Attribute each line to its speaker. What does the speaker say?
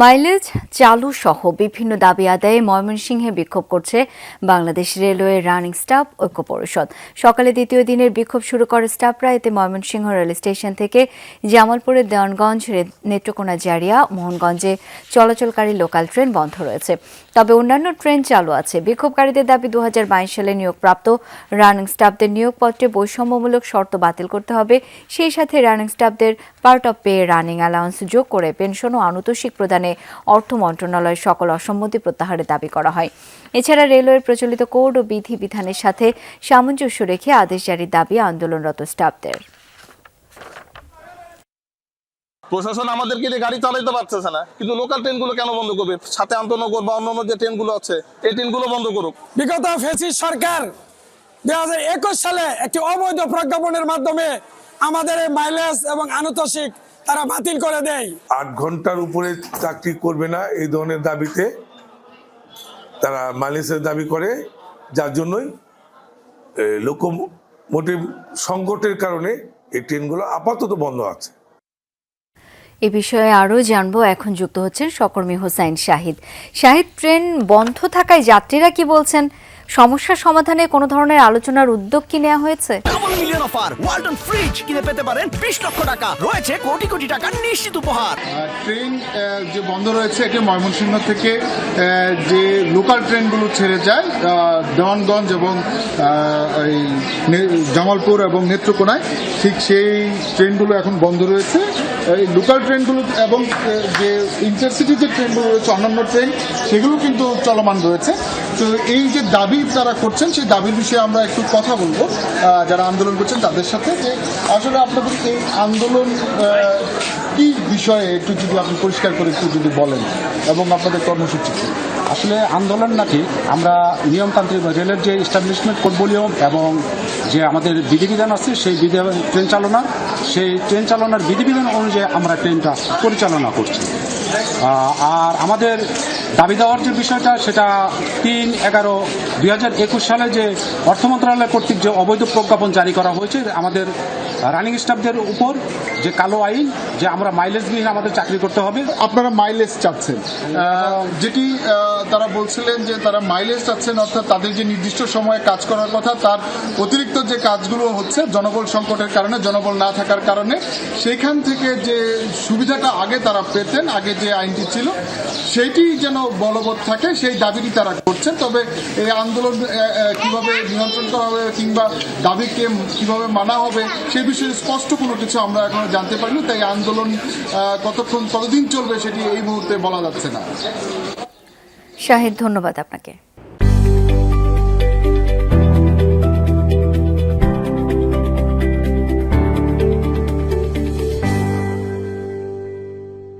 Speaker 1: Mileage চালু সহ বিভিন্ন দাবি আদায়ে ময়মনসিংহে বিক্ষোভ করছে বাংলাদেশ রেলওয়ে রানিং স্টাফ ঐক্য পরিষদ। সকালে দ্বিতীয় দিনের বিক্ষোভ শুরু করে স্টাফরা, এতে ময়মনসিংহ রেল স্টেশন থেকে জামালপুরের দেওয়ানগঞ্জ নেত্রকোনা জারিয়া, মোহনগঞ্জে চলাচলকারী লোকাল ট্রেন বন্ধ রয়েছে। তবে অন্যান্য ট্রেন চালু আছে। বিক্ষোভকারীদের দাবি দু হাজার বাইশ সালে নিয়োগপ্রাপ্ত রানিং স্টাফদের নিয়োগপত্রে বৈষম্যমূলক শর্ত বাতিল করতে হবে। সেই সাথে রানিং স্টাফদের part of pay running allowance যোগ করে পেনশন ও আনুতোষিক প্রদানে অর্থ মন্ত্রণালয়ের সকল অসম্মতি প্রত্যাহারের দাবি করা হয়। এছাড়া রেলওয়ের প্রচলিত কোড ও বিধি বিধানের সাথে সামঞ্জস্য রেখে আদেশ জারির দাবি আন্দোলনরত স্টাফদের।
Speaker 2: প্রশাসন আমাদেরকে দিয়ে গাড়ি চালাইতে পারতেছে না। কিন্তু লোকাল ট্রেনগুলো কেন বন্ধ করবে? সাথে আন্তনগর বা অন্যান্য যে ট্রেনগুলো আছে এই ট্রেনগুলো বন্ধ করুক।
Speaker 3: বিগত ফেসিস সরকার দুই হাজার একুশ সালে একটি অবৈধ প্রজ্ঞাপনের মাধ্যমে আমাদের এই মাইলেজ এবং আনুতোষিক তারা বাতিল করে দেয়।
Speaker 4: আট ঘণ্টার উপরে চাকরি করবে না এই ধরনের দাবিতে তারা মাইলেজের দাবি করে যার জন্যই লোকোমোটিভ সংকটের কারণে এই ট্রেনগুলো আপাতত বন্ধ আছে।
Speaker 1: এ বিষয়ে আরও জানব। এখন যুক্ত হচ্ছেন সকর্মী হোসাইন শাহিদ। শাহিদ ট্রেন বন্ধ থাকায় যাত্রীরা কি বলছেন? সমস্যা সমাধানে কোনো ধরনের আলোচনার উদ্যোগ কি নেওয়া হয়েছে?
Speaker 5: Double million offer Walton fridge কিনে পেতে পারেন বিশ লক্ষ টাকা। রয়েছে কোটি কোটি টাকা নিশ্চিত উপহার।
Speaker 6: ট্রেন যে বন্ধ রয়েছে এটি ময়মনসিংহ থেকে যে লোকাল ট্রেনগুলো ছেড়ে যায় ডনগঞ্জ দেওয়ানগঞ্জ এবং এই জামালপুর এবং নেত্রকোনায় ঠিক সেই ট্রেনগুলো এখন বন্ধ রয়েছে। এই লোকাল ট্রেনগুলো এবং যে ইন্টারসিটি যে ট্রেনগুলো রয়েছে, অন্যান্য ট্রেন, সেগুলো কিন্তু চলমান রয়েছে। তো এই যে দাবি তারা করছেন, সেই দাবির বিষয়ে আমরা একটু কথা বলব। যারা আন্দোলন করছেন তাদের সাথে। যে আসলে আপনাদের এই আন্দোলন কি বিষয়ে একটু যদি আপনি পরিষ্কার করে একটু যদি বলেন এবং আপনাদের কর্মসূচি
Speaker 7: আসলে আন্দোলন নাকি আমরা নিয়মতান্ত্রিক রেলের যে ইস্টাবলিশমেন্ট কোড এবং যে আমাদের বিধিবিধান আছে, সেই বিধি ট্রেন চালনা, সেই ট্রেন চালনার বিধিবিধান অনুযায়ী আমরা ট্রেনটা পরিচালনা করছি। আর আমাদের দাবি দেওয়ার যে বিষয়টা, সেটা তিন এগারো দুই সালে যে অর্থ মন্ত্রণালয় কর্তৃক যে অবৈধ প্রজ্ঞাপন জারি করা হয়েছে, আমাদের রানিং স্টাফদের উপর যে কালো আইন, যে আমরা মাইলেজ মাইলেজবিহীন আমাদের চাকরি করতে হবে।
Speaker 6: আপনারা মাইলেজ চাচ্ছেন। যেটি তারা বলছিলেন যে তারা মাইলেজ চাচ্ছেন, অর্থাৎ তাদের যে নির্দিষ্ট সময়ে কাজ করার কথা, তার অতিরিক্ত যে কাজগুলো হচ্ছে জনবল সংকটের কারণে, জনবল না থাকার কারণে, সেখান থেকে যে সুবিধাটা আগে তারা পেতেন, আগে যে আইনটি ছিল সেটি যেন বলবৎ থাকে, সেই দাবিটি তারা করছেন। তবে এই আন্দোলন কীভাবে নিয়ন্ত্রণ করা হবে কিংবা দাবিকে কীভাবে মানা হবে সে বিষয়ে স্পষ্ট কোনো কিছু আমরা এখনও জানতে পারিনি, তাই আন্দোলন কতক্ষণ, কতদিন চলবে সেটি এই মুহূর্তে বলা যাচ্ছে না।
Speaker 1: শাহিদ, ধন্যবাদ আপনাকে।